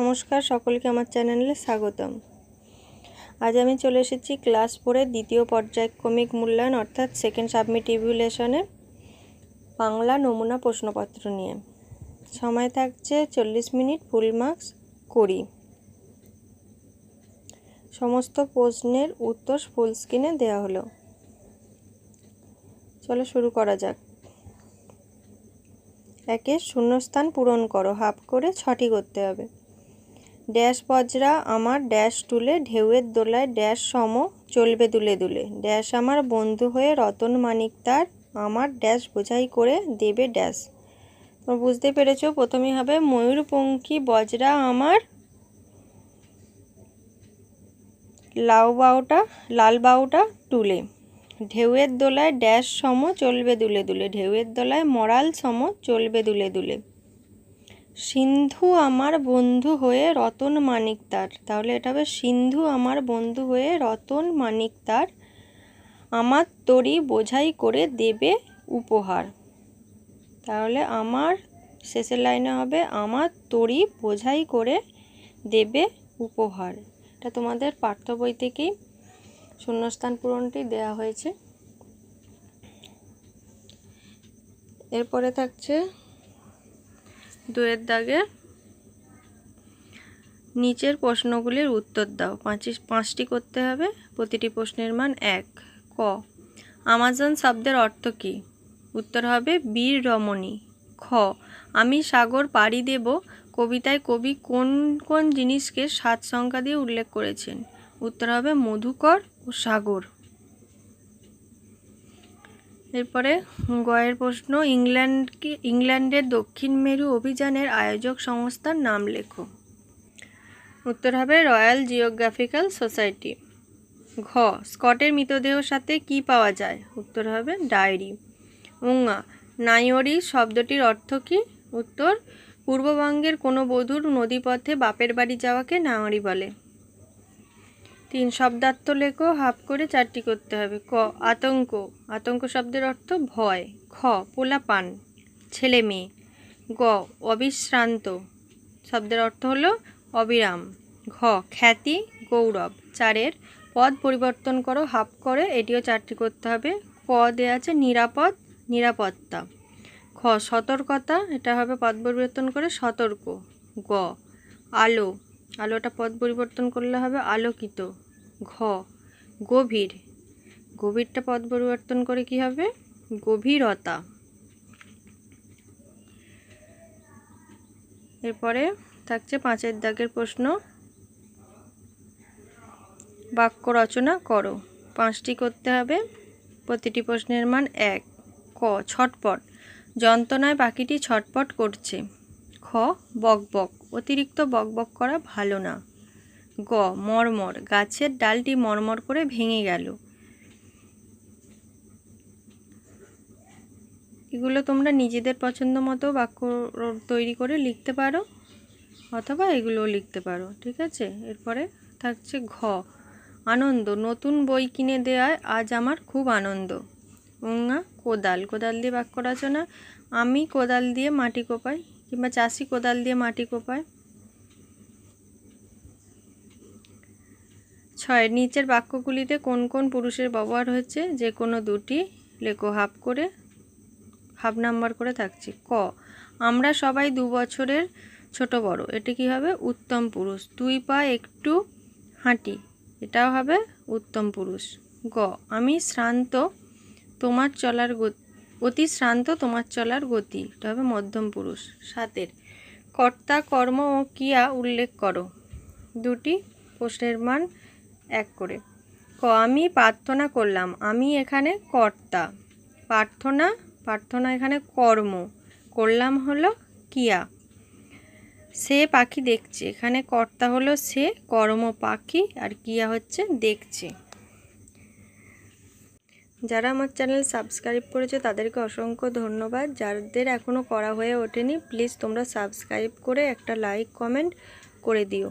নমস্কার, সকলকে আমার চ্যানেলে স্বাগতম। আজ আমি চলে এসেছি ক্লাস ফোরের দ্বিতীয় পর্যায়ক্রমিক মূল্যায়ন, অর্থাৎ সেকেন্ড সাবমিট ইভ্যালুয়েশনে বাংলা নমুনা প্রশ্নপত্র নিয়ে। সময় থাকছে চল্লিশ মিনিট ফুল মার্কস কুড়ি। সমস্ত প্রশ্নের উত্তর ফুল স্ক্রিনে দেওয়া হলো। চলো শুরু করা যাক। একে শূন্যস্থান পূরণ করো, হাফ করে ছটি করতে হবে। ড্যাশ বজরা আমার ড্যাশ তুলে ঢেউয়ের দোলায় ড্যাশ সম, চলবে দুলে দুলে। ড্যাশ আমার বন্ধু হয়ে রতন মানিক তার, আমার ড্যাশ বোঝাই করে দেবে ড্যাশ। তোমরা বুঝতে পেরেছ, প্রথমেই হবে ময়ূরপঙ্খী বজরা আমার লাউ বাউটা, লাল বাউটা তুলে ঢেউয়ের দোলায় ড্যাশ সম, চলবে দুলে দুলে। ঢেউয়ের দোলায় মরাল সম, চলবে দুলে দুলে। সিন্ধু আমার বন্ধু হয়ে রতন মানিক তার তাহলে এটা হবে সিন্ধু আমার বন্ধু হয়ে রতন মানিক তার আমার তরি বোঝাই করে দেবে উপহার। তাহলে আমার শেষের লাইনে হবে, আমার তরি বোঝাই করে দেবে উপহার। এটা তোমাদের পাঠ্য বই থেকেই শূন্যস্থান পূরণটি দেয়া হয়েছে। এরপরে থাকছে দুয়ের দাগে। নিচের প্রশ্নগুলির উত্তর দাও। পাঁচি পাঁচটি করতে হবে। প্রতিটি প্রশ্নের মান এক। ক, আমাজন শব্দের অর্থ কী? উত্তর হবে বীর রমণী। খ, আমি সাগর পাড়ি দেব। কবিতায় কবি কোন কোন জিনিসকে সাত সংখ্যা দিয়ে উল্লেখ করেছেন? উত্তর হবে মধুকর ও সাগর। এরপরে গয়ের প্রশ্ন ইংল্যান্ডকে ইংল্যান্ডের দক্ষিণ মেরু অভিযানের আয়োজক সংস্থার নাম লেখো? উত্তর হবে, রয়্যাল জিওগ্রাফিক্যাল সোসাইটি। ঘ, স্কটের মৃতদেহ সাথে কি পাওয়া যায়? উত্তর হবে, ডায়েরি। উঙ্গা নাইওরি শব্দটির অর্থ কী? উত্তর, পূর্ববঙ্গের কোনো বধূর নদীপথে বাপের বাড়ি যাওয়াকে নাওয়ারি বলে। তিন শব্দার্থ লেখো, হাফ করে চারটি করতে হবে। ক, আতঙ্ক। আতঙ্ক শব্দের অর্থ ভয়। খ, পোলাপান। ছেলে মেয়ে। গ, অবিশ্রান্ত। শব্দের অর্থ হলো অবিরাম। ঘ, খ্যাতি, গৌরব। চারের, পদ পরিবর্তন করো, হাফ করে, এটিও চারটি করতে হবে। ক দেওয়া আছে নিরাপদ, নিরাপত্তা। খ, সতর্কতা, এটা হবে পদ পরিবর্তন করে সতর্ক। গ, আলো। আলোটা পদ পরিবর্তন করলে হবে আলোকিত, ঘ, গভীর। গভীরটা পদ পরিবর্তন করে কি হবে? গভীরতা। এরপরে থাকছে পাঁচের দাগের প্রশ্ন। বাক্য রচনা করো। পাঁচটি করতে হবে। প্রতিটি প্রশ্নের মান এক। ক, ছটপট। যন্ত্রণায় পাখিটি ছটপট করছে। খ বকবক অতিরিক্ত বকবক করা ভালো না। গ, মরমর। গাছের ডালটি মরমর করে ভেঙে গেল। এগুলো তোমরা নিজেদের পছন্দ মতো বাক্য তৈরি করে লিখতে পারো, অথবা এগুলোও লিখতে পারো, ঠিক আছে? এরপরে থাকছে ঘ, আনন্দ। নতুন বই কিনে দেওয়ায় আজ আমার খুব আনন্দ। উঙ্গা কোদাল। কোদাল দিয়ে বাক্য রচনা। আমি কোদাল দিয়ে মাটি কোপাই। কিংবা চাষি কোদাল দিয়ে মাটি কোপায়। ছয়, নিচের বাক্যগুলিতে কোন কোন পুরুষের ব্যবহার হয়েছে? যে কোনো দুটি, লেখো হাফ করে, হাফ নাম্বার করে থাকছে। ক, আমরা সবাই দু বছরের ছোট বড়। এটি কি হবে? উত্তম পুরুষ। দুই পা একটু হাঁটি, এটাও হবে উত্তম পুরুষ। গ, আমি শ্রান্ত, তোমার চলার গতি অতি শ্রান্ত তোমার চলার গতি। এটা হবে মধ্যম পুরুষ। সাতের, কর্তা, কর্ম ও কিয়া উল্লেখ করো। দুটি, প্রশ্নের মান এক করে। ক, আমি প্রার্থনা করলাম। আমি এখানে কর্তা। প্রার্থনা প্রার্থনা এখানে কর্ম। করলাম হলো কিয়া সে পাখি দেখছে। এখানে কর্তা হলো সে, কর্ম পাখি, আর কিয়া হচ্ছে দেখছে। যারা আমার চ্যানেল সাবস্ক্রাইব করেছে, তাদেরকে অসংখ্য ধন্যবাদ। যাদের এখনও করা হয়ে ওঠেনি প্লিজ তোমরা সাবস্ক্রাইব করে একটা লাইক কমেন্ট করে দিও।